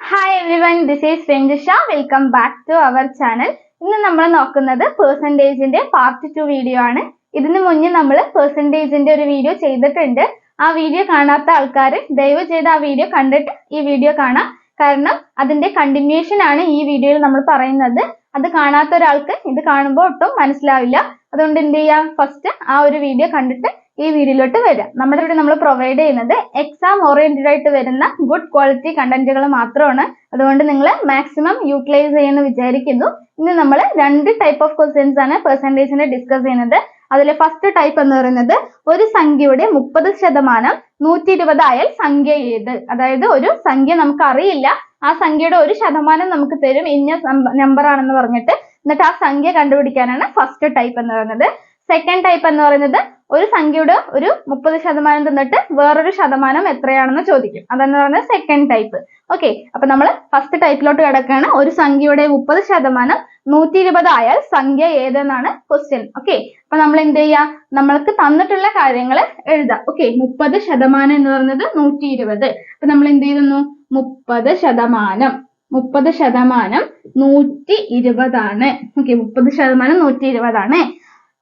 Hi everyone this is Ranjisha welcome back to our channel ഇന്ന് നമ്മൾ നോക്കുന്നത് പേഴ്സന്റേജിന്റെ part two video ആണ്. ഇതിനു മുന്നേ നമ്മൾ പേഴ്സന്റേജിന്റെ ഒരു വീഡിയോ ചെയ്തിട്ടുണ്ട്. ആ വീഡിയോ കാണാത്ത ആൾക്കാർ ദയവ് ചെയ്ത് ആ വീഡിയോ കണ്ടിട്ട് ഈ വീഡിയോ കാണാം. കാരണം അതിന്റെ കണ്ടിന്യൂഷൻ ആണ് ഈ വീഡിയോയിൽ നമ്മൾ പറയുന്നത്. അത് കാണാത്ത ഒരാൾക്ക് ഇത് കാണുമ്പോൾ ഒട്ടും മനസ്സിലാവില്ല. അതുകൊണ്ട് എന്ത് ചെയ്യാം? ഫസ്റ്റ് ആ ഒരു വീഡിയോ കണ്ടിട്ട് ഈ വീഡിയോയിലോട്ട് വരാം. നമ്മുടെ ഇവിടെ നമ്മൾ പ്രൊവൈഡ് ചെയ്യുന്നത് എക്സാം ഓറിയന്റഡ് ആയിട്ട് വരുന്ന ഗുഡ് ക്വാളിറ്റി കണ്ടന്റുകൾ മാത്രമാണ്. അതുകൊണ്ട് നിങ്ങൾ മാക്സിമം യൂട്ടിലൈസ് ചെയ്യുമെന്ന് വിചാരിക്കുന്നു. ഇന്ന് നമ്മൾ രണ്ട് ടൈപ്പ് ഓഫ് ക്വസ്റ്റ്യൻസ് ആണ് പെർസെന്റേജിനെ ഡിസ്കസ് ചെയ്യുന്നത്. അതിലെ ഫസ്റ്റ് ടൈപ്പ് എന്ന് പറയുന്നത് ഒരു സംഖ്യയുടെ മുപ്പത് ശതമാനം നൂറ്റി ഇരുപത് ആയാൽ സംഖ്യ ഏത്? അതായത് ഒരു സംഖ്യ നമുക്ക് അറിയില്ല ആ സംഖ്യയുടെ ഒരു ശതമാനം നമുക്ക് തരും. ഇന്ന നമ്പർ ആണെന്ന് പറഞ്ഞിട്ട്. എന്നിട്ട് ആ സംഖ്യ കണ്ടുപിടിക്കാനാണ് ഫസ്റ്റ് ടൈപ്പ് എന്ന് പറയുന്നത്. സെക്കൻഡ് ടൈപ്പ് എന്ന് പറയുന്നത് ഒരു സംഖ്യയുടെ ഒരു മുപ്പത് ശതമാനം തന്നിട്ട് വേറൊരു ശതമാനം എത്രയാണെന്ന് ചോദിക്കും. അതെന്ന് പറയുന്നത് സെക്കൻഡ് ടൈപ്പ് ഓക്കെ അപ്പൊ നമ്മൾ ഫസ്റ്റ് ടൈപ്പിലോട്ട് കിടക്കുകയാണ് ഒരു സംഖ്യയുടെ മുപ്പത് ശതമാനം നൂറ്റി ഇരുപത് ആയാൽ സംഖ്യ ഏതെന്നാണ് ക്വസ്റ്റ്യൻ ഓക്കെ അപ്പൊ നമ്മൾ എന്ത് ചെയ്യാ? നമ്മൾക്ക് തന്നിട്ടുള്ള കാര്യങ്ങൾ എഴുതാം. ഓക്കെ മുപ്പത് ശതമാനം എന്ന് പറയുന്നത് നൂറ്റി ഇരുപത് അപ്പൊ നമ്മൾ എന്ത് ചെയ്യുന്നു? മുപ്പത് ശതമാനം. മുപ്പത് ശതമാനം നൂറ്റി ഇരുപതാണ്. ഓക്കെ മുപ്പത് ശതമാനം നൂറ്റി ഇരുപതാണ്.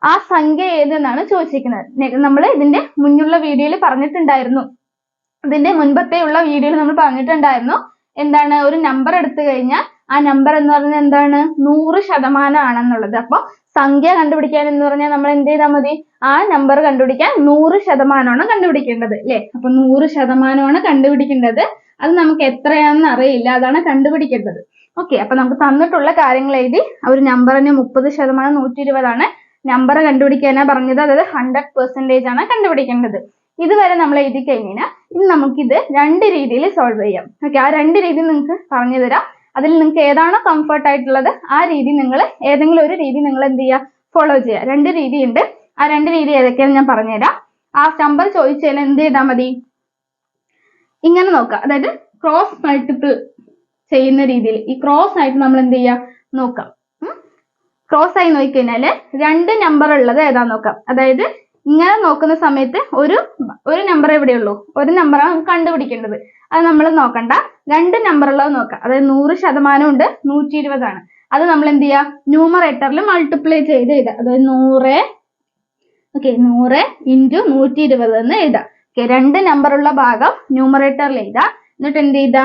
ആ സംഖ്യ ഏതെന്നാണ് ചോദിച്ചിരിക്കുന്നത്? നമ്മൾ ഇതിന്റെ മുന്നുള്ള വീഡിയോയിൽ പറഞ്ഞിട്ടുണ്ടായിരുന്നു. ഇതിന്റെ മുൻപത്തെ ഉള്ള വീഡിയോയിൽ നമ്മൾ പറഞ്ഞിട്ടുണ്ടായിരുന്നു. എന്താണ്? ഒരു നമ്പർ എടുത്തു കഴിഞ്ഞാൽ ആ നമ്പർ എന്ന് പറഞ്ഞാൽ എന്താണ്? നൂറ് ശതമാനം ആണെന്നുള്ളത് അപ്പൊ സംഖ്യ കണ്ടുപിടിക്കാൻ എന്ന് പറഞ്ഞാൽ നമ്മൾ എന്ത് ചെയ്താൽ മതി? ആ നമ്പർ കണ്ടുപിടിക്കാൻ നൂറ് ശതമാനമാണ് കണ്ടുപിടിക്കേണ്ടത്. അല്ലേ അപ്പൊ നൂറ് ശതമാനമാണ് കണ്ടുപിടിക്കേണ്ടത്. അത് നമുക്ക് എത്രയാണെന്ന് അറിയില്ല. അതാണ് കണ്ടുപിടിക്കേണ്ടത്. ഓക്കെ അപ്പൊ നമുക്ക് തന്നിട്ടുള്ള കാര്യങ്ങൾ എഴുതി ഒരു നമ്പറിന് മുപ്പത് ശതമാനം നൂറ്റി ഇരുപതാണ് നമ്പർ കണ്ടുപിടിക്കാനാ പറഞ്ഞത്. അതായത് ഹൺഡ്രഡ് പെർസെന്റേജ് ആണ് കണ്ടുപിടിക്കേണ്ടത്. ഇതുവരെ നമ്മൾ എഴുതി കഴിഞ്ഞാൽ ഇനി നമുക്കിത് രണ്ട് രീതിയിൽ സോൾവ് ചെയ്യാം. ഓക്കെ ആ രണ്ട് രീതി നിങ്ങൾക്ക് പറഞ്ഞു തരാം. അതിൽ നിങ്ങൾക്ക് ഏതാണോ കംഫർട്ട് ആയിട്ടുള്ളത് ആ രീതി നിങ്ങൾ ഏതെങ്കിലും ഒരു രീതി നിങ്ങൾ എന്ത് ചെയ്യുക? ഫോളോ ചെയ്യുക. രണ്ട് രീതി ഉണ്ട് ആ രണ്ട് രീതി ഏതൊക്കെയാണെന്ന് ഞാൻ പറഞ്ഞുതരാം. ആ നമ്പർ ചോദിച്ചാൽ എന്ത് ചെയ്താൽ മതി? ഇങ്ങനെ നോക്കുക. അതായത് ക്രോസ് മൾട്ടിപ്പിൾ ചെയ്യുന്ന രീതിയിൽ ഈ ക്രോസ് ആയിട്ട് നമ്മൾ എന്ത് ചെയ്യുക? നോക്കാം. ക്രോസ് ആയി നോക്കിക്കഴിഞ്ഞാൽ രണ്ട് നമ്പർ ഉള്ളത് ഏതാന്ന് നോക്കാം. അതായത് ഇങ്ങനെ നോക്കുന്ന സമയത്ത് ഒരു ഒരു നമ്പർ എവിടെയുള്ളൂ ഒരു നമ്പറാണ് നമുക്ക് കണ്ടുപിടിക്കേണ്ടത്. അത് നമ്മൾ നോക്കണ്ട. രണ്ട് നമ്പർ ഉള്ളത് നോക്കാം. അതായത് നൂറ് ശതമാനം ഉണ്ട് നൂറ്റി ഇരുപതാണ് അത് നമ്മൾ എന്ത് ചെയ്യുക? ന്യൂമറേറ്ററിൽ മൾട്ടിപ്ലൈ ചെയ്ത് എഴുതാം അതായത് നൂറ് ഓക്കെ നൂറ് ഇന്റു നൂറ്റി ഇരുപത് എന്ന് എഴുതാം രണ്ട് നമ്പർ ഉള്ള ഭാഗം ന്യൂമറേറ്ററിൽ എഴുതാം. എന്നിട്ട് എന്ത് ചെയ്താ?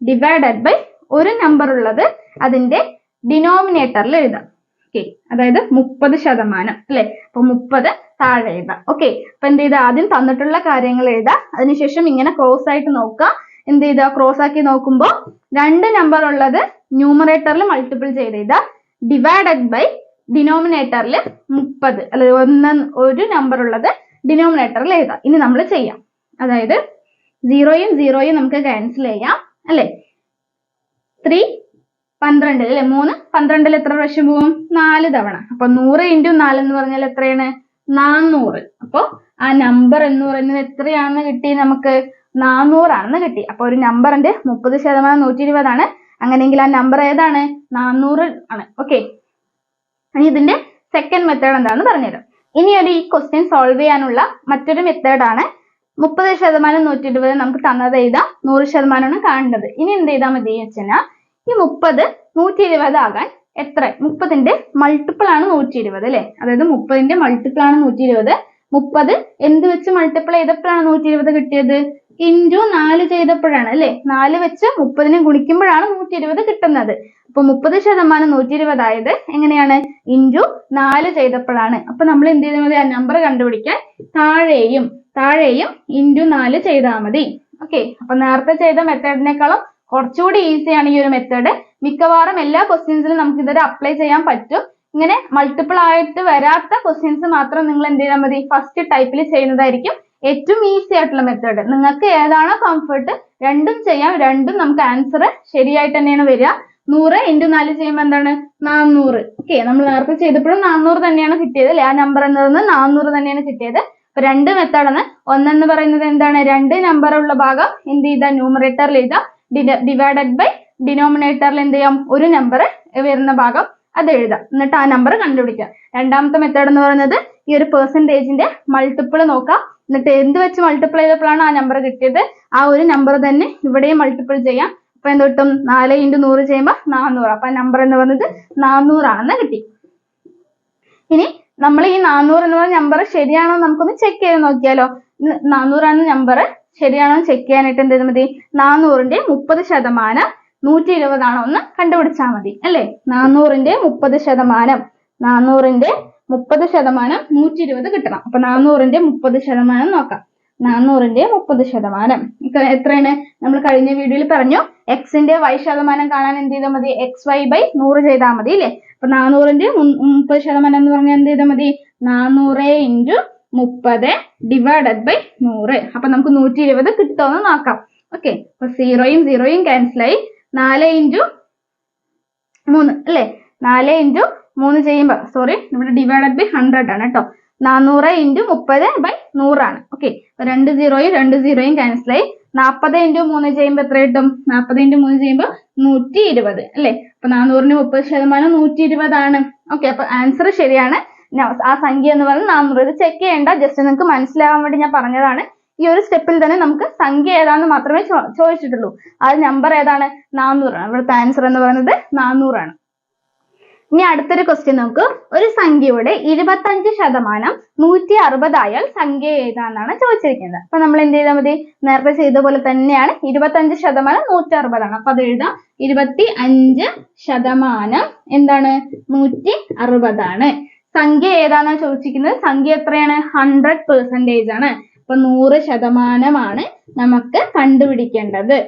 ഡിവൈഡഡ് ബൈ ഒരു നമ്പർ ഉള്ളത് അതിന്റെ ഡിനോമിനേറ്ററിൽ എഴുതാം. ഓക്കെ അതായത് മുപ്പത് ശതമാനം അല്ലെ? അപ്പൊ മുപ്പത് താഴെ എഴുതാം. ഓക്കെ അപ്പൊ എന്ത് ചെയ്താ? ആദ്യം തന്നിട്ടുള്ള കാര്യങ്ങൾ എഴുതാം. അതിനുശേഷം ഇങ്ങനെ ക്രോസ് ആയിട്ട് നോക്കുക. എന്ത് ചെയ്താ? ക്രോസ് ആക്കി നോക്കുമ്പോൾ രണ്ട് നമ്പർ ഉള്ളത് ന്യൂമറേറ്ററിൽ മൾട്ടിപ്പിൾ ചെയ്ത് എഴുതാം. ഡിവൈഡഡ് ബൈ ഡിനോമിനേറ്ററിൽ മുപ്പത് അല്ലെ? ഒന്ന് ഒരു നമ്പർ ഉള്ളത് ഡിനോമിനേറ്ററിൽ എഴുതാം ഇനി നമ്മൾ ചെയ്യാം. അതായത് സീറോയും സീറോയും നമുക്ക് ക്യാൻസൽ ചെയ്യാം. അല്ലെ? ത്രീ പന്ത്രണ്ട് അല്ലെ? മൂന്ന് പന്ത്രണ്ടിൽ എത്ര പ്രാവശ്യം പോവും നാല് തവണ. അപ്പൊ നൂറ് ഇന്റു നാല് എന്ന് പറഞ്ഞാൽ എത്രയാണ്? നാന്നൂറ്. അപ്പൊ ആ നമ്പർ എന്ന് പറയുന്നത് എത്രയാണെന്ന് കിട്ടി? നമുക്ക് നാന്നൂറാണെന്ന് കിട്ടി. അപ്പൊ ഒരു നമ്പറിന്റെ മുപ്പത് ശതമാനം നൂറ്റി ഇരുപതാണ് അങ്ങനെയെങ്കിൽ ആ നമ്പർ ഏതാണ്? നാന്നൂറ് ആണ്. ഓക്കെ ഇനി ഇതിന്റെ സെക്കൻഡ് മെത്തേഡ് എന്താണെന്ന് പറഞ്ഞുതരാം. ഇനി ഒരു ഈ ക്വസ്റ്റ്യൻ സോൾവ് ചെയ്യാനുള്ള മറ്റൊരു മെത്തേഡ് ആണ്. മുപ്പത് ശതമാനം നൂറ്റി ഇരുപത് നമുക്ക് തന്നത് എഴുതാം. നൂറ് ശതമാനമാണ് കാണേണ്ടത്. ഇനി എന്ത് ചെയ്താൽ മതി വെച്ചാൽ ഈ മുപ്പത് നൂറ്റി ഇരുപത് ആകാൻ എത്ര? മുപ്പതിന്റെ മൾട്ടിപ്പിൾ ആണ് നൂറ്റി ഇരുപത് അല്ലെ? അതായത് മുപ്പതിന്റെ മൾട്ടിപ്പിൾ ആണ് നൂറ്റി ഇരുപത് മുപ്പത് എന്ത് വെച്ച് മൾട്ടിപ്പിൾ ചെയ്തപ്പോഴാണ് നൂറ്റി ഇരുപത് കിട്ടിയത്? ഇന്റു നാല് ചെയ്തപ്പോഴാണ് അല്ലെ? നാല് വെച്ച് മുപ്പതിനെ ഗുണിക്കുമ്പോഴാണ് നൂറ്റി ഇരുപത് കിട്ടുന്നത്. അപ്പൊ മുപ്പത് ശതമാനം നൂറ്റി ഇരുപതായത് എങ്ങനെയാണ്? ഇന്റു നാല് ചെയ്തപ്പോഴാണ്. അപ്പൊ നമ്മൾ എന്ത് ചെയ്താൽ മതി? ആ നമ്പർ കണ്ടുപിടിക്കാൻ താഴെയും താഴെയും ഇന്റു നാല് ചെയ്താൽ മതി. ഓക്കെ അപ്പൊ നേരത്തെ ചെയ്ത മെത്തേഡിനേക്കാളും കുറച്ചുകൂടി ഈസിയാണ് ഈ ഒരു മെത്തേഡ് മിക്കവാറും എല്ലാ ക്വസ്റ്റ്യൻസിലും നമുക്ക് ഇതൊരു അപ്ലൈ ചെയ്യാൻ പറ്റും. ഇങ്ങനെ മൾട്ടിപ്പിൾ ആയിട്ട് വരാത്ത ക്വസ്റ്റ്യൻസ് മാത്രം നിങ്ങൾ എന്ത് ചെയ്താൽ മതി? ഫസ്റ്റ് ടൈപ്പിൽ ചെയ്യുന്നതായിരിക്കും. ഏറ്റവും ഈസി ആയിട്ടുള്ള മെത്തേഡ് നിങ്ങൾക്ക് ഏതാണോ കംഫർട്ട് രണ്ടും ചെയ്യാം. രണ്ടും നമുക്ക് ആൻസർ ശരിയായിട്ട് തന്നെയാണ് വരിക. നൂറ് ഇന്റു നാല് ചെയ്യുമ്പോൾ എന്താണ്? നാന്നൂറ്. ഓക്കെ നമ്മൾ നേരത്തെ ചെയ്തപ്പോഴും നാന്നൂറ് തന്നെയാണ് കിട്ടിയത് അല്ലെ? ആ നമ്പർ എന്ന് പറയുന്നത് നാന്നൂറ് തന്നെയാണ് കിട്ടിയത്. അപ്പൊ രണ്ട് മെത്തേഡാണ് ഒന്നെന്ന് പറയുന്നത് എന്താണ്? രണ്ട് നമ്പർ ഉള്ള ഭാഗം എന്ത് ചെയ്താ? ന്യൂമറേറ്ററിൽ എഴുതാം. ഡിവൈഡഡ് ബൈ ഡിനോമിനേറ്ററിൽ എന്ത് ചെയ്യാം? ഒരു നമ്പർ വരുന്ന ഭാഗം അത് എഴുതാം. എന്നിട്ട് ആ നമ്പർ കണ്ടുപിടിക്കാം. രണ്ടാമത്തെ മെത്തേഡ് എന്ന് പറയുന്നത് ഈ ഒരു പെർസെന്റേജിന്റെ മൾട്ടിപ്പിൾ നോക്കാം. എന്നിട്ട് എന്ത് വെച്ച് മൾട്ടിപ്പിൾ ചെയ്തപ്പോഴാണ് ആ നമ്പർ കിട്ടിയത്? ആ ഒരു നമ്പർ തന്നെ ഇവിടെയും മൾട്ടിപ്പിൾ ചെയ്യാം. അപ്പൊ എന്ത് കിട്ടും? നാല് ഇന്റു നൂറ് ചെയ്യുമ്പോൾ നാനൂറ് അപ്പൊ നമ്പർ എന്ന് പറയുന്നത് നാന്നൂറാണെന്ന് കിട്ടി. ഇനി നമ്മൾ ഈ നാനൂറ് എന്ന് പറഞ്ഞ നമ്പർ ശരിയാണോ നമുക്കൊന്ന് ചെക്ക് ചെയ്ത് നോക്കിയാലോ. നാന്നൂറാണ് നമ്പർ ശരിയാണോ ചെക്ക് ചെയ്യാനായിട്ട് എന്ത് ചെയ്താൽ മതി? നാനൂറിന്റെ മുപ്പത് ശതമാനം നൂറ്റി ഇരുപതാണോ എന്ന് കണ്ടുപിടിച്ചാൽ മതി. അല്ലേ? നാനൂറിന്റെ മുപ്പത് ശതമാനം. നാനൂറിന്റെ മുപ്പത് ശതമാനം നൂറ്റി ഇരുപത് കിട്ടണം. അപ്പൊ നാനൂറിന്റെ മുപ്പത് ശതമാനം നോക്കാം. നാനൂറിന്റെ മുപ്പത് ശതമാനം. എത്രയാണ്? നമ്മൾ കഴിഞ്ഞ വീഡിയോയിൽ പറഞ്ഞു എക്സിന്റെ വൈ ശതമാനം കാണാൻ എന്ത് ചെയ്താൽ മതി? എക്സ് വൈ ബൈ നൂറ് ചെയ്താൽ മതി അല്ലേ? അപ്പൊ നാനൂറിന്റെ മുപ്പത് ശതമാനം എന്ന് പറഞ്ഞാൽ എന്ത് ചെയ്താൽ മതി? നാനൂറ് ഇന്റു മുപ്പത് ഡിവൈഡഡ് ബൈ നൂറ്. അപ്പൊ നമുക്ക് നൂറ്റി ഇരുപത് കിട്ടുമെന്ന് നോക്കാം. ഓക്കെ. അപ്പൊ സീറോയും സീറോയും ക്യാൻസൽ ആയി നാല് ഇന്റു മൂന്ന് അല്ലേ? നാല് ഇന്റു മൂന്ന് ചെയ്യുമ്പോൾ സോറി ഇവിടെ ഡിവൈഡഡ് ബൈ ഹൺഡ്രഡ് ആണ് കേട്ടോ നാനൂറ് ഇന്റു മുപ്പത് ബൈ നൂറാണ്. ഓക്കെ രണ്ട് സീറോയും രണ്ട് സീറോയും ക്യാൻസൽ ആയി. നാൽപ്പത് ഇന്റു മൂന്ന് ചെയ്യുമ്പോൾ എത്ര കിട്ടും? നാൽപ്പത് ഇന്റു മൂന്ന് ചെയ്യുമ്പോൾ നൂറ്റി ഇരുപത് അല്ലേ? അപ്പൊ നാനൂറിന് മുപ്പത് ശതമാനം നൂറ്റി ഇരുപതാണ് ഓക്കെ അപ്പൊ ആൻസർ ശരിയാണ്. ആ സംഖ്യ എന്ന് പറഞ്ഞാൽ നാനൂറ് ഇത് ചെക്ക് ചെയ്യേണ്ട. ജസ്റ്റ് നിങ്ങൾക്ക് മനസ്സിലാവാൻ വേണ്ടി ഞാൻ പറഞ്ഞതാണ്. ഈ ഒരു സ്റ്റെപ്പിൽ തന്നെ നമുക്ക് സംഖ്യ ഏതാണെന്ന് മാത്രമേ ചോദിച്ചിട്ടുള്ളൂ. ആ നമ്പർ ഏതാണ്? നാനൂറാണ് ഇവിടുത്തെ ആൻസർ എന്ന് പറയുന്നത് നാനൂറാണ് ഇനി അടുത്തൊരു ക്വസ്റ്റ്യൻ നമുക്ക് ഒരു സംഖ്യയുടെ ഇരുപത്തഞ്ച് ശതമാനം നൂറ്റി അറുപതായാൽ സംഖ്യ ഏതാണെന്നാണ് ചോദിച്ചിരിക്കുന്നത്. അപ്പൊ നമ്മൾ എന്ത് ചെയ്താൽ മതി? നേരത്തെ ചെയ്ത പോലെ തന്നെയാണ് ഇരുപത്തഞ്ച് ശതമാനം നൂറ്റി അറുപതാണ് അപ്പൊ അത് എഴുതാം. ഇരുപത്തി അഞ്ച് ശതമാനം എന്താണ്? നൂറ്റി അറുപതാണ് സംഖ്യ ഏതാണെന്നാണ് ചോദിച്ചിരിക്കുന്നത്? സംഖ്യ എത്രയാണ്? ഹൺഡ്രഡ് പെർസെന്റേജ് ആണ്. അപ്പൊ നൂറ് ശതമാനമാണ് നമുക്ക് കണ്ടുപിടിക്കേണ്ടത്.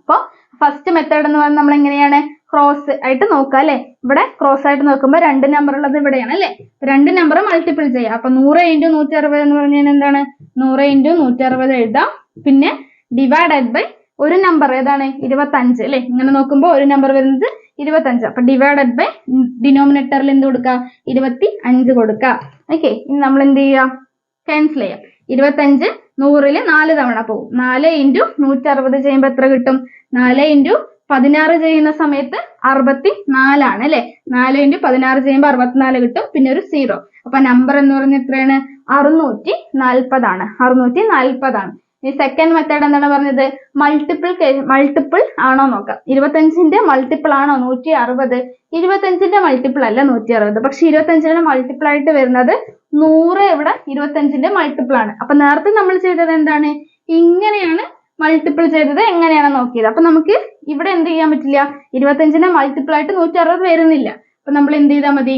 അപ്പൊ ഫസ്റ്റ് മെത്തേഡ് എന്ന് പറഞ്ഞാൽ നമ്മൾ എങ്ങനെയാണ് ക്രോസ് ആയിട്ട് നോക്കുക അല്ലെ? ഇവിടെ ക്രോസ് ആയിട്ട് നോക്കുമ്പോൾ രണ്ട് നമ്പർ ഉള്ളത് ഇവിടെയാണ് അല്ലെ? രണ്ട് നമ്പർ മൾട്ടിപ്പിൾ ചെയ്യാം. അപ്പൊ നൂറ് ഇന്റു നൂറ്റി അറുപത് എന്ന് പറഞ്ഞാൽ എന്താണ്? നൂറ് ഇന്റു നൂറ്റി അറുപത് എഴുതാം. പിന്നെ ഡിവൈഡഡ് ബൈ ഒരു നമ്പർ ഏതാണ്? ഇരുപത്തഞ്ച് അല്ലെ? ഇങ്ങനെ നോക്കുമ്പോൾ ഒരു നമ്പർ വരുന്നത് ഇരുപത്തഞ്ച്. അപ്പൊ ഡിവൈഡഡ് ബൈ ഡിനോമിനേറ്ററിൽ എന്ത് കൊടുക്ക ഇരുപത്തി അഞ്ച് കൊടുക്കുക. ഓക്കെ ഇനി നമ്മൾ എന്ത് ചെയ്യാം ക്യാൻസൽ ചെയ്യാം. ഇരുപത്തഞ്ച് നൂറിൽ നാല് തവണ പോകും. നാല് ഇന്റു നൂറ്റി അറുപത് ചെയ്യുമ്പോൾ എത്ര കിട്ടും? നാല് ഇന്റു പതിനാറ് ചെയ്യുന്ന സമയത്ത് അറുപത്തി നാലാണ് അല്ലെ? നാല് ഇന്റു പതിനാറ് ചെയ്യുമ്പോൾ അറുപത്തിനാല് കിട്ടും പിന്നെ ഒരു സീറോ. അപ്പൊ നമ്പർ എന്ന് പറഞ്ഞാൽ എത്രയാണ്? അറുന്നൂറ്റി നാൽപ്പതാണ് അറുന്നൂറ്റി നാൽപ്പതാണ് ഈ സെക്കൻഡ് മെത്തേഡ് എന്താണ് പറഞ്ഞത്? മൾട്ടിപ്പിൾ മൾട്ടിപ്പിൾ ആണോ നോക്കാം. ഇരുപത്തഞ്ചിന്റെ മൾട്ടിപ്പിൾ ആണോ? നൂറ്റി അറുപത് ഇരുപത്തഞ്ചിന്റെ മൾട്ടിപ്പിൾ അല്ല നൂറ്റി അറുപത് പക്ഷെ ഇരുപത്തഞ്ചിന്റെ മൾട്ടിപ്പിൾ ആയിട്ട് വരുന്നത് നൂറ് ഇവിടെ ഇരുപത്തഞ്ചിന്റെ മൾട്ടിപ്പിൾ ആണ്. അപ്പൊ നേരത്തെ നമ്മൾ ചെയ്തത് എന്താണ്? ഇങ്ങനെയാണ് മൾട്ടിപ്പിൾ ചെയ്തത് എങ്ങനെയാണ് നോക്കിയത്? അപ്പൊ നമുക്ക് ഇവിടെ എന്ത് ചെയ്യാൻ പറ്റില്ല? ഇരുപത്തഞ്ചിനെ മൾട്ടിപ്പിൾ ആയിട്ട് നൂറ്റി അറുപത് വരുന്നില്ല. അപ്പൊ നമ്മൾ എന്ത് ചെയ്താൽ മതി?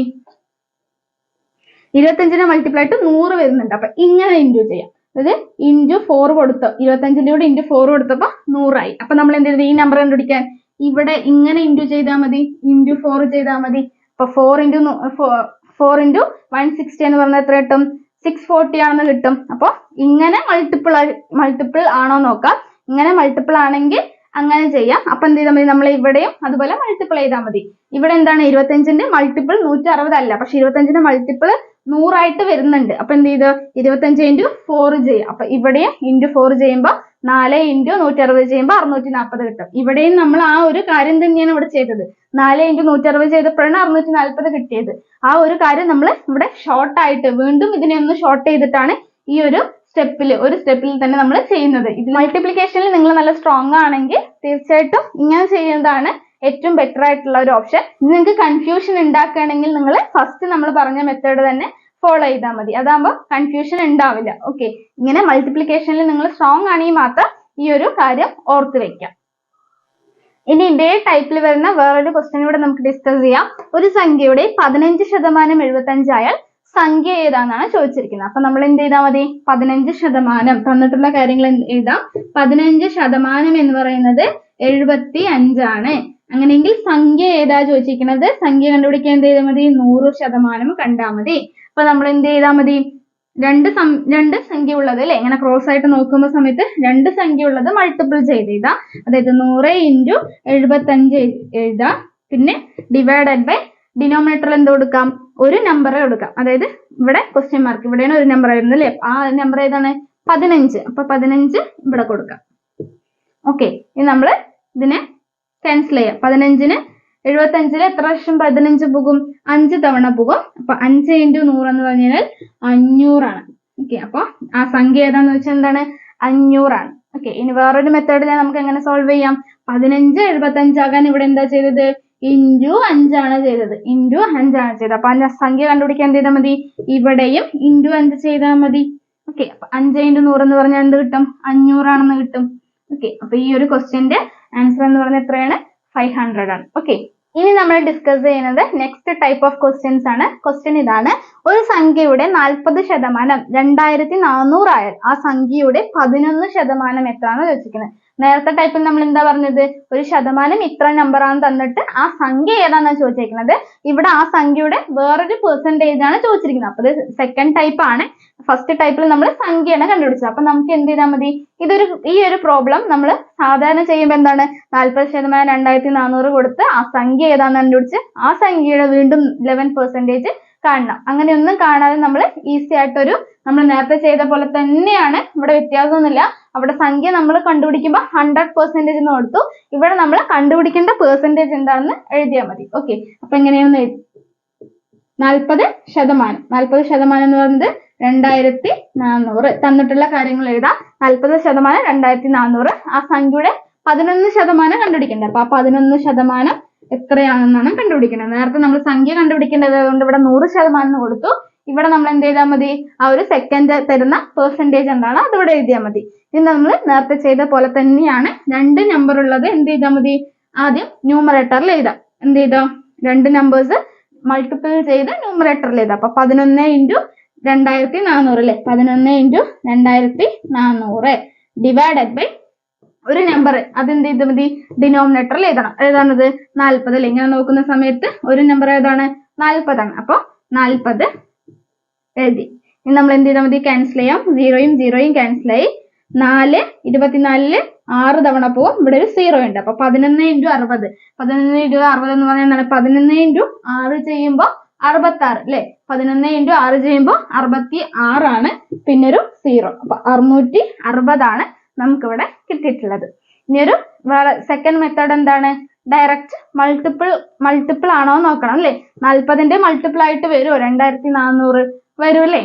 ഇരുപത്തഞ്ചിനെ മൾട്ടിപ്പിൾ ആയിട്ട് നൂറ് വരുന്നുണ്ട്. അപ്പൊ ഇങ്ങനെ ഇന്റു ചെയ്യാം. അതായത് ഇന്റു ഫോർ കൊടുത്തു ഇരുപത്തഞ്ചിന്റെ കൂടെ ഇന്റു ഫോർ കൊടുത്തപ്പോ നൂറായി. അപ്പൊ നമ്മൾ എന്ത് ചെയ്തു? ഈ നമ്പർ കണ്ടുപിടിക്കാൻ. ഇവിടെ ഇങ്ങനെ ഇന്റു ചെയ്താൽ മതി. ഇന്റു ഫോർ ചെയ്താൽ മതി. അപ്പൊ four into four into one sixty എന്ന് പറഞ്ഞാൽ എത്ര കിട്ടും? സിക്സ് ഫോർട്ടി ആണെന്ന് കിട്ടും. അപ്പൊ ഇങ്ങനെ മൾട്ടിപ്പിൾ മൾട്ടിപ്പിൾ ആണോ നോക്കാം. ഇങ്ങനെ മൾട്ടിപ്പിൾ ആണെങ്കിൽ അങ്ങനെ ചെയ്യാം. അപ്പൊ എന്ത് ചെയ്താൽ മതി? നമ്മൾ ഇവിടെയും അതുപോലെ മൾട്ടിപ്പിൾ ചെയ്താൽ മതി. ഇവിടെ എന്താണ്? ഇരുപത്തഞ്ചിന്റെ മൾട്ടിപ്പിൾ നൂറ്റി അറുപത് അല്ല. പക്ഷെ ഇരുപത്തഞ്ചിന്റെ മൾട്ടിപ്പിൾ നൂറായിട്ട് വരുന്നുണ്ട്. അപ്പൊ എന്ത് ചെയ്തു? ഇരുപത്തഞ്ച് ഇന്റു ഫോർ ചെയ്യാം. അപ്പൊ ഇവിടെയും ഇന്റു ഫോർ ചെയ്യുമ്പോൾ നാല് ഇന്റു നൂറ്റി അറുപത് ചെയ്യുമ്പോൾ അറുന്നൂറ്റി നാൽപ്പത് കിട്ടും. ഇവിടെയും നമ്മൾ ആ ഒരു കാര്യം തന്നെയാണ് ഇവിടെ ചെയ്തത്. നാല് ഇന്റു നൂറ്റി അറുപത് ചെയ്തപ്പോഴാണ് അറുന്നൂറ്റി നാൽപ്പത് കിട്ടിയത്. ആ ഒരു കാര്യം നമ്മൾ ഇവിടെ ഷോർട്ട് ആയിട്ട് വീണ്ടും ഇതിനെ ഒന്ന് ഷോർട്ട് ചെയ്തിട്ടാണ് ഈ ഒരു സ്റ്റെപ്പിൽ ഒരു സ്റ്റെപ്പിൽ തന്നെ നമ്മൾ ചെയ്യുന്നത്. ഇത് മൾട്ടിപ്ലിക്കേഷനിൽ നിങ്ങൾ നല്ല സ്ട്രോങ് ആണെങ്കിൽ തീർച്ചയായിട്ടും ഇങ്ങനെ ചെയ്യുന്നതാണ് ഏറ്റവും ബെറ്റർ ആയിട്ടുള്ള ഒരു ഓപ്ഷൻ നിങ്ങൾക്ക് കൺഫ്യൂഷൻ ഉണ്ടാക്കുകയാണെങ്കിൽ നിങ്ങൾ ഫസ്റ്റ് നമ്മൾ പറഞ്ഞ മെത്തേഡ് തന്നെ ഫോളോ ചെയ്താൽ മതി. അതാകുമ്പോൾ കൺഫ്യൂഷൻ ഉണ്ടാവില്ല ഓക്കെ ഇങ്ങനെ മൾട്ടിപ്ലിക്കേഷനിൽ നിങ്ങൾ സ്ട്രോങ് ആണെങ്കിൽ മാത്രം ഈ ഒരു കാര്യം ഓർത്ത് വെക്കാം. ഇനി ഇതേ ടൈപ്പിൽ വരുന്ന വേറൊരു ക്വസ്റ്റ്യൻ കൂടെ നമുക്ക് ഡിസ്കസ് ചെയ്യാം. ഒരു സംഖ്യയുടെ പതിനഞ്ച് ശതമാനം എഴുപത്തഞ്ച് ആയാൽ സംഖ്യ ഏതാണെന്നാണ് ചോദിച്ചിരിക്കുന്നത്. അപ്പൊ നമ്മൾ എന്ത് ചെയ്താൽ മതി? പതിനഞ്ച് ശതമാനം. തന്നിട്ടുള്ള കാര്യങ്ങൾ എഴുതാം? പതിനഞ്ച് ശതമാനം എന്ന് പറയുന്നത് എഴുപത്തി അഞ്ചാണ് അങ്ങനെയെങ്കിൽ സംഖ്യ ഏതാ ചോദിച്ചിരിക്കുന്നത്? സംഖ്യ കണ്ടുപിടിക്കാൻ എന്ത് ചെയ്താൽ മതി? നൂറ് ശതമാനം കണ്ടാൽ മതി. അപ്പൊ നമ്മൾ എന്ത് ചെയ്താൽ മതി? രണ്ട് സം രണ്ട് സംഖ്യ ഉള്ളത് അല്ലെ? ഇങ്ങനെ ക്രോസ് ആയിട്ട് നോക്കുന്ന സമയത്ത് രണ്ട് സംഖ്യ ഉള്ളത് മൾട്ടിപ്പിൾ ചെയ്ത് എഴുതാം. അതായത് നൂറ് ഇന്റു എഴുപത്തഞ്ച് എഴുതാം. പിന്നെ ഡിവൈഡഡ് ബൈ ഡിനോമിനേറ്ററിൽ എന്ത് കൊടുക്കാം? ഒരു നമ്പർ കൊടുക്കാം. അതായത് ഇവിടെ ക്വസ്റ്റ്യൻ മാർക്ക് ഇവിടെയാണ് ഒരു നമ്പർ ആയിരുന്നു അല്ലേ? ആ നമ്പർ ഏതാണ്? പതിനഞ്ച്. അപ്പൊ പതിനഞ്ച് ഇവിടെ കൊടുക്കാം. ഓക്കെ ഇനി നമ്മൾ ഇതിനെ ക്യാൻസൽ ചെയ്യാം. പതിനഞ്ചിന് എഴുപത്തഞ്ചിൽ എത്ര വർഷം പതിനഞ്ച് പോകും? അഞ്ച് തവണ പോകും. അപ്പൊ അഞ്ച് ഇന്റു നൂറ് എന്ന് പറഞ്ഞു കഴിഞ്ഞാൽ അഞ്ഞൂറാണ്. ഓക്കെ അപ്പൊ ആ സംഖ്യ ഏതാന്ന് വെച്ചാൽ എന്താണ്? അഞ്ഞൂറാണ്. ഓക്കെ ഇനി വേറൊരു മെത്തേഡിൽ നമുക്ക് എങ്ങനെ സോൾവ് ചെയ്യാം? പതിനഞ്ച് എഴുപത്തഞ്ചാകാൻ ഇവിടെ എന്താ ചെയ്തത്? ഇന്റു അഞ്ചാണ് ചെയ്തത്. ഇന്റു അഞ്ചാണ് ചെയ്തത്. അപ്പൊ ആ സംഖ്യ കണ്ടുപിടിക്കാൻ എന്ത് ചെയ്താൽ മതി? ഇവിടെയും ഇന്റു അഞ്ച് ചെയ്താൽ മതി. ഓക്കെ അപ്പൊ അഞ്ച് ഇന്റു നൂറ് എന്ന് പറഞ്ഞാൽ എന്ത് കിട്ടും? അഞ്ഞൂറാണെന്ന് കിട്ടും. ഓക്കെ അപ്പൊ ഈ ഒരു ക്വസ്റ്റ്യന്റെ ആൻസർ എന്ന് പറഞ്ഞാൽ എത്രയാണ്? ഫൈവ് ഹൺഡ്രഡ് ആണ്. ഓക്കെ ഇനി നമ്മൾ ഡിസ്കസ് ചെയ്യുന്നത് നെക്സ്റ്റ് ടൈപ്പ് ഓഫ് ക്വസ്റ്റ്യൻസ് ആണ്. ക്വസ്റ്റ്യൻ ഇതാണ് ഒരു സംഖ്യയുടെ നാൽപ്പത് ശതമാനം രണ്ടായിരത്തി നാനൂറായാൽ ആ സംഖ്യയുടെ പതിനൊന്ന് ശതമാനം എത്രയാണ് ചോദിച്ചിരിക്കുന്നത്. നേരത്തെ ടൈപ്പിൽ നമ്മൾ എന്താ പറഞ്ഞത്? ഒരു ശതമാനം ഇത്ര നമ്പർ ആണ് തന്നിട്ട് ആ സംഖ്യ ഏതാണെന്നാണ് ചോദിച്ചിരിക്കുന്നത് ഇവിടെ ആ സംഖ്യയുടെ വേറൊരു പെർസെന്റേജ് ആണ് ചോദിച്ചിരിക്കുന്നത്. അപ്പോൾ ഇത് സെക്കൻഡ് ടൈപ്പ് ആണ്. ഫസ്റ്റ് ടൈപ്പിൽ നമ്മൾ സംഖ്യയാണ് കണ്ടുപിടിച്ചത്. അപ്പൊ നമുക്ക് എന്ത് ചെയ്താൽ മതി? ഇതൊരു ഈ ഒരു പ്രോബ്ലം നമ്മൾ സാധാരണ ചെയ്യുമ്പോൾ എന്താണ്? നാൽപ്പത് ശതമാനം രണ്ടായിരത്തി നാനൂറ് കൊടുത്ത് ആ സംഖ്യ ഏതാണെന്ന് കണ്ടുപിടിച്ച് ആ സംഖ്യയുടെ വീണ്ടും ഇലവൻ പെർസെന്റേജ് കാണണം. അങ്ങനെയൊന്നും കാണാതെ നമ്മൾ ഈസി ആയിട്ടൊരു നമ്മൾ നേരത്തെ ചെയ്ത പോലെ തന്നെയാണ്. ഇവിടെ വ്യത്യാസമൊന്നുമില്ല. അവിടെ സംഖ്യ നമ്മൾ കണ്ടുപിടിക്കുമ്പോൾ ഹൺഡ്രഡ് പെർസെന്റേജ് എന്ന് കൊടുത്തു. ഇവിടെ നമ്മൾ കണ്ടുപിടിക്കേണ്ട പെർസെന്റേജ് എന്താണെന്ന് എഴുതിയാൽ മതി. ഓക്കെ അപ്പൊ എങ്ങനെയാണെന്ന് നാൽപ്പത് ശതമാനം. നാൽപ്പത് ശതമാനം എന്ന് പറയുന്നത് രണ്ടായിരത്തി നാനൂറ് തന്നിട്ടുള്ള കാര്യങ്ങൾ എഴുതാം. നാൽപ്പത് ശതമാനം രണ്ടായിരത്തി നാനൂറ് ആ സംഖ്യയുടെ പതിനൊന്ന് ശതമാനം കണ്ടുപിടിക്കേണ്ടത് അപ്പൊ ആ പതിനൊന്ന് ശതമാനം എത്രയാണെന്നാണ് കണ്ടുപിടിക്കേണ്ടത് നേരത്തെ നമ്മൾ സംഖ്യ കണ്ടുപിടിക്കേണ്ടത് കൊണ്ട് ഇവിടെ നൂറ് ശതമാനം കൊടുത്തു. ഇവിടെ നമ്മൾ എന്ത് ചെയ്താൽ മതി? ആ ഒരു സെക്കൻഡ് തരുന്ന പെർസെന്റേജ് എന്താണ്? അത് ഇവിടെ എഴുതിയാൽ മതി. ഇത് നമ്മൾ നേരത്തെ ചെയ്ത പോലെ തന്നെയാണ് രണ്ട് നമ്പർ ഉള്ളത് എന്ത് ചെയ്താൽ മതി? ആദ്യം ന്യൂമറേറ്ററിൽ എഴുതാം. എന്ത് ചെയ്തോ? രണ്ട് നമ്പേഴ്സ് മൾട്ടിപ്പിൾ ചെയ്ത് ന്യൂമറേറ്ററിൽ എഴുതാം. അപ്പൊ പതിനൊന്ന് ഇന്റു രണ്ടായിരത്തി നാനൂറ് അല്ലേ? പതിനൊന്ന് ഇന്റു രണ്ടായിരത്തി നാനൂറ് ഡിവൈഡഡ് ബൈ ഒരു നമ്പർ അതെന്ത് ചെയ്താൽ മതി? ഡിനോമിനേറ്ററിൽ എഴുതണം. ഏതാണത്? നാൽപ്പത്. അല്ലേ? ഇങ്ങനെ നോക്കുന്ന സമയത്ത് ഒരു നമ്പർ ഏതാണ്? നാൽപ്പതാണ്. അപ്പോൾ നാൽപ്പത് എഴുതി. ഇനി നമ്മൾ എന്ത് ചെയ്താൽ മതി? ക്യാൻസൽ ചെയ്യാം. സീറോയും സീറോയും ക്യാൻസൽ ആയി. നാല് ഇരുപത്തിനാലിൽ ആറ് തവണ പോവും. ഇവിടെ ഒരു സീറോ ഉണ്ട്. അപ്പൊ പതിനൊന്ന് ഇന്റു അറുപത്. പതിനൊന്ന് ഇന്റു അറുപത് എന്ന് എന്താണ്? പതിനൊന്ന് ഇന്റു ആറ് ചെയ്യുമ്പോൾ അറുപത്തി ആറ് അല്ലെ? പതിനൊന്ന് ഇന്റു ആറ് ചെയ്യുമ്പോൾ അറുപത്തി ആറാണ് പിന്നെ ഒരു സീറോ അപ്പൊ അറുന്നൂറ്റി അറുപതാണ് നമുക്കിവിടെ കിട്ടിയിട്ടുള്ളത്. ഇനി ഒരു സെക്കൻഡ് മെത്തേഡ് എന്താണ്? ഡയറക്റ്റ് മൾട്ടിപ്പിൾ മൾട്ടിപ്പിൾ ആണോ നോക്കണം അല്ലെ? നാൽപ്പതിന്റെ മൾട്ടിപ്പിൾ ആയിട്ട് വരുമോ രണ്ടായിരത്തി നാനൂറ് വരും അല്ലേ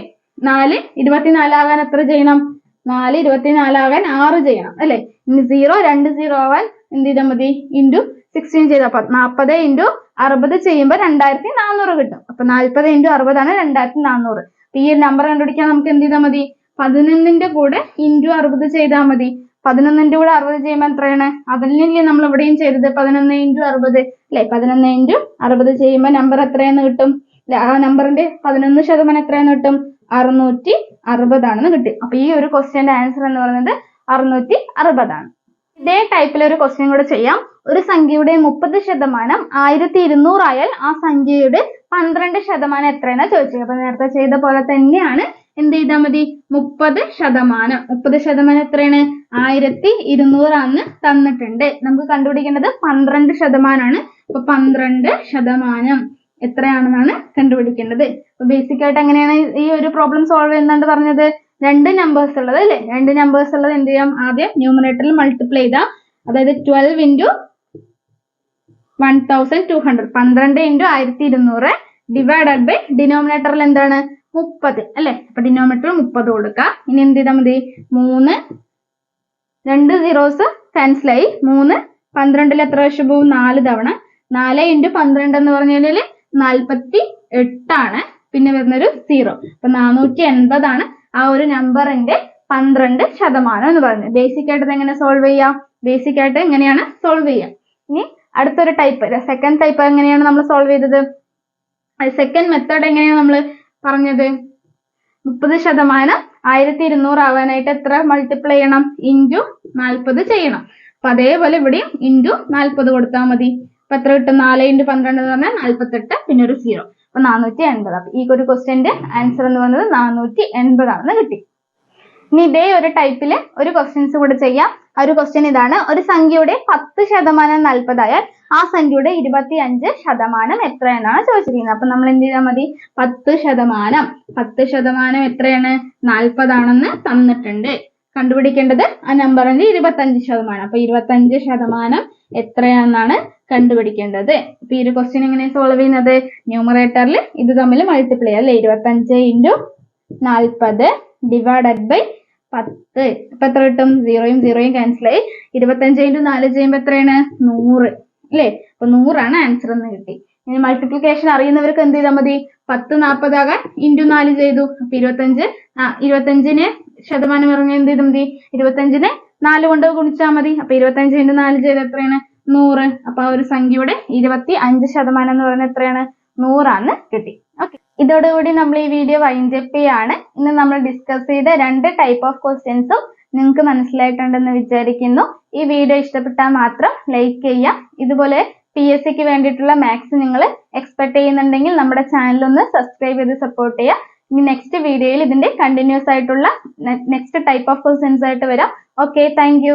നാല് ഇരുപത്തിനാലാകാൻ എത്ര ചെയ്യണം? നാല് ഇരുപത്തിനാലാകാൻ ആറ് ചെയ്യണം അല്ലേ? ഇനി സീറോ രണ്ട് സീറോ ആവാൻ എന്ത് ചെയ്താൽ മതി? ഇന്റു സിക്സ്റ്റീൻ ചെയ്താൽ നാൽപ്പത് ഇന്റു അറുപത് ചെയ്യുമ്പോൾ രണ്ടായിരത്തി നാനൂറ് കിട്ടും. അപ്പൊ നാൽപ്പത് ഇന്റു അറുപതാണ് രണ്ടായിരത്തി നാനൂറ് അപ്പൊ ഈ നമ്പർ കണ്ടുപിടിക്കാൻ നമുക്ക് എന്ത് ചെയ്താൽ മതി? പതിനൊന്നിന്റെ കൂടെ ഇന്റു അറുപത് ചെയ്താൽ മതി. പതിനൊന്നിന്റെ കൂടെ അറുപത് ചെയ്യുമ്പോൾ എത്രയാണ്? അതിനല്ലേ നമ്മൾ ഇവിടെയും ചെയ്തത് പതിനൊന്ന് ഇന്റു അറുപത് അല്ലെ? പതിനൊന്ന് ഇന്റു അറുപത് ചെയ്യുമ്പോൾ നമ്പർ എത്രയെന്ന് കിട്ടും? ആ നമ്പറിന്റെ പതിനൊന്ന് ശതമാനം എത്രയെന്ന് കിട്ടും? അറുന്നൂറ്റി അറുപതാണെന്ന് കിട്ടി. അപ്പൊ ഈ ഒരു ക്വസ്റ്റ്യന്റെ ആൻസർ എന്ന് പറയുന്നത് അറുന്നൂറ്റി അറുപതാണ്. ഇതേ ടൈപ്പിൽ ഒരു ക്വസ്റ്റ്യൻ കൂടെ ചെയ്യാം. ഒരു സംഖ്യയുടെ മുപ്പത് ശതമാനം ആയിരത്തി ഇരുന്നൂറായാൽ ആ സംഖ്യയുടെ പന്ത്രണ്ട് ശതമാനം എത്രയെന്നാ ചോദിച്ചത്. അപ്പൊ നേരത്തെ ചെയ്ത പോലെ തന്നെയാണ് എന്ത് ചെയ്താൽ മതി? മുപ്പത് ശതമാനം. മുപ്പത് ശതമാനം എത്രയാണ്? ആയിരത്തി ഇരുന്നൂറാന്ന് തന്നിട്ടുണ്ട്. നമുക്ക് കണ്ടുപിടിക്കേണ്ടത് പന്ത്രണ്ട് ശതമാനമാണ് അപ്പൊ പന്ത്രണ്ട് ശതമാനം. എത്രയാണെന്നാണ് കണ്ടുപിടിക്കേണ്ടത്. അപ്പൊ ബേസിക് ആയിട്ട് എങ്ങനെയാണ് ഈ ഒരു പ്രോബ്ലം സോൾവ് ചെയ്യുന്നുണ്ട് പറഞ്ഞത്. രണ്ട് നമ്പേഴ്സ് ഉള്ളത് അല്ലേ? രണ്ട് നമ്പേഴ്സ് ഉള്ളത് എന്ത് ചെയ്യാം? ആദ്യം ന്യൂമറേറ്ററിൽ മൾട്ടിപ്ലൈ ചെയ്താൽ അതായത് twelve into one thousand two hundred പന്ത്രണ്ട് ഇന്റു ആയിരത്തി ഇരുന്നൂറ് ഡിവൈഡഡ് ബൈ ഡിനോമിനേറ്ററിൽ എന്താണ്? മുപ്പത് അല്ലെ? അപ്പൊ ഡിനോമിനേറ്ററിൽ മുപ്പത് കൊടുക്കുക ഇനി എന്ത് ചെയ്താൽ മതി? മൂന്ന് രണ്ട് സീറോസ് ക്യാൻസലായി മൂന്ന് പന്ത്രണ്ടിൽ എത്ര പ്രാവശ്യം പോകും നാല് തവണ. നാല് ഇന്റു പന്ത്രണ്ട് എന്ന് പറഞ്ഞു കഴിഞ്ഞാൽ നാൽപ്പത്തി എട്ടാണ് പിന്നെ വരുന്നൊരു സീറോ അപ്പൊ നാനൂറ്റി എൺപതാണ് ആ ഒരു നമ്പറിന്റെ പന്ത്രണ്ട് ശതമാനം എന്ന് പറയുന്നത്. ബേസിക് ആയിട്ട് എങ്ങനെ സോൾവ് ചെയ്യാം? ബേസിക് ആയിട്ട് എങ്ങനെയാണ് സോൾവ് ചെയ്യാം? ഇനി അടുത്തൊരു ടൈപ്പ് സെക്കൻഡ് ടൈപ്പ് എങ്ങനെയാണ് നമ്മൾ സോൾവ് ചെയ്തത്? സെക്കൻഡ് മെത്തേഡ് എങ്ങനെയാണ് നമ്മൾ പറഞ്ഞത്? മുപ്പത് ശതമാനം ആയിരത്തി ഇരുന്നൂറ് ആവാനായിട്ട് എത്ര മൾട്ടിപ്ലൈ ചെയ്യണം? ഇന്റു നാൽപ്പത് ചെയ്യണം. അപ്പൊ അതേപോലെ ഇവിടെയും ഇന്റു നാൽപ്പത് കൊടുത്താൽ മതി. അപ്പൊ എത്ര കിട്ടും? നാല് ഇന്റു പന്ത്രണ്ട് എന്ന് പറഞ്ഞാൽ നാല്പത്തെട്ട് പിന്നെ ഒരു സീറോ അപ്പൊ നാനൂറ്റി എൺപത് അപ്പൊ ഈ ഒരു ക്വസ്റ്റ്യന്റെ ആൻസർ എന്ന് പറയുന്നത് നാനൂറ്റി എൺപതാണെന്ന് കിട്ടി. ഇനി ഇതേ ഒരു ടൈപ്പിൽ ഒരു ക്വസ്റ്റ്യൻസ് കൂടെ ചെയ്യാം. ആ ഒരു ക്വസ്റ്റ്യൻ ഇതാണ്. ഒരു സംഖ്യയുടെ പത്ത് ശതമാനം നാൽപ്പതായാൽ ആ സംഖ്യയുടെ ഇരുപത്തി അഞ്ച് ശതമാനം എത്ര ചോദിച്ചിരിക്കുന്നത്. അപ്പൊ നമ്മൾ എന്ത് ചെയ്താൽ മതി? പത്ത് ശതമാനം. പത്ത് ശതമാനം എത്രയാണ്? നാൽപ്പതാണെന്ന് തന്നിട്ടുണ്ട്. കണ്ടുപിടിക്കേണ്ടത് ആ നമ്പറിന്റെ ഇരുപത്തഞ്ച് ശതമാനം. അപ്പൊ ഇരുപത്തഞ്ച് ശതമാനം എത്രയാണെന്നാണ് കണ്ടുപിടിക്കേണ്ടത്. ഇപ്പൊ ഈ ഒരു ക്വസ്റ്റ്യൻ എങ്ങനെ സോൾവ് ചെയ്യുന്നത്? ന്യൂമറേറ്ററിൽ ഇത് തമ്മിൽ മൾട്ടിപ്ലൈ അല്ലെ? ഇരുപത്തഞ്ച് ഇന്റു നാൽപ്പത് ഡിവൈഡഡ് ബൈ പത്ത്. ഇപ്പൊ എത്ര കിട്ടും? സീറോയും സീറോയും ക്യാൻസൽ ആയി. ഇരുപത്തഞ്ച് ഇന്റു നാല് ചെയ്യുമ്പോൾ എത്രയാണ്? നൂറ്. അല്ലേ? അപ്പൊ നൂറാണ് ആൻസർ എന്ന് കിട്ടി. ഇനി മൾട്ടിപ്ലിക്കേഷൻ അറിയുന്നവർക്ക് എന്ത് ചെയ്താൽ മതി? പത്ത് നാൽപ്പതാകാൻ ഇന്റു നാല് ചെയ്തു. അപ്പൊ ഇരുപത്തഞ്ച് ഇരുപത്തഞ്ചിന് ശതമാനം ഇറങ്ങി എന്ത് ചെയ്താൽ മതി? ഇരുപത്തഞ്ചിനെ നാല് കൊണ്ട് ഗുണിച്ചാൽ മതി. അപ്പൊ ഇരുപത്തഞ്ച് ഇന്റു നാല് ചെയ്ത് എത്രയാണ്? നൂറ്. അപ്പൊ ആ ഒരു സംഖ്യയുടെ ഇരുപത്തി അഞ്ച് ശതമാനം എന്ന് പറയുന്നത് എത്രയാണ്? നൂറാന്ന് കിട്ടി. ഓക്കെ ഇതോടുകൂടി നമ്മൾ ഈ വീഡിയോ വൈഞ്ചപ്പിയാണ് ഇന്ന് നമ്മൾ ഡിസ്കസ് ചെയ്ത രണ്ട് ടൈപ്പ് ഓഫ് ക്വസ്റ്റ്യൻസും നിങ്ങൾക്ക് മനസ്സിലായിട്ടുണ്ടെന്ന് വിചാരിക്കുന്നു. ഈ വീഡിയോ ഇഷ്ടപ്പെട്ടാൽ മാത്രം ലൈക്ക് ചെയ്യാം ഇതുപോലെ പി എസ് സിക്ക് വേണ്ടിയിട്ടുള്ള മാത്സ് നിങ്ങൾ എക്സ്പെക്ട് ചെയ്യുന്നുണ്ടെങ്കിൽ നമ്മുടെ ചാനൽ ഒന്ന് സബ്സ്ക്രൈബ് ചെയ്ത് സപ്പോർട്ട് ചെയ്യുക. ഇനി നെക്സ്റ്റ് വീഡിയോയിൽ ഇതിന്റെ കണ്ടിന്യൂസ് ആയിട്ടുള്ള നെക്സ്റ്റ് ടൈപ്പ് ഓഫ് ക്വസ്റ്റ്യൻസ് ആയിട്ട് വരാം. Okay thank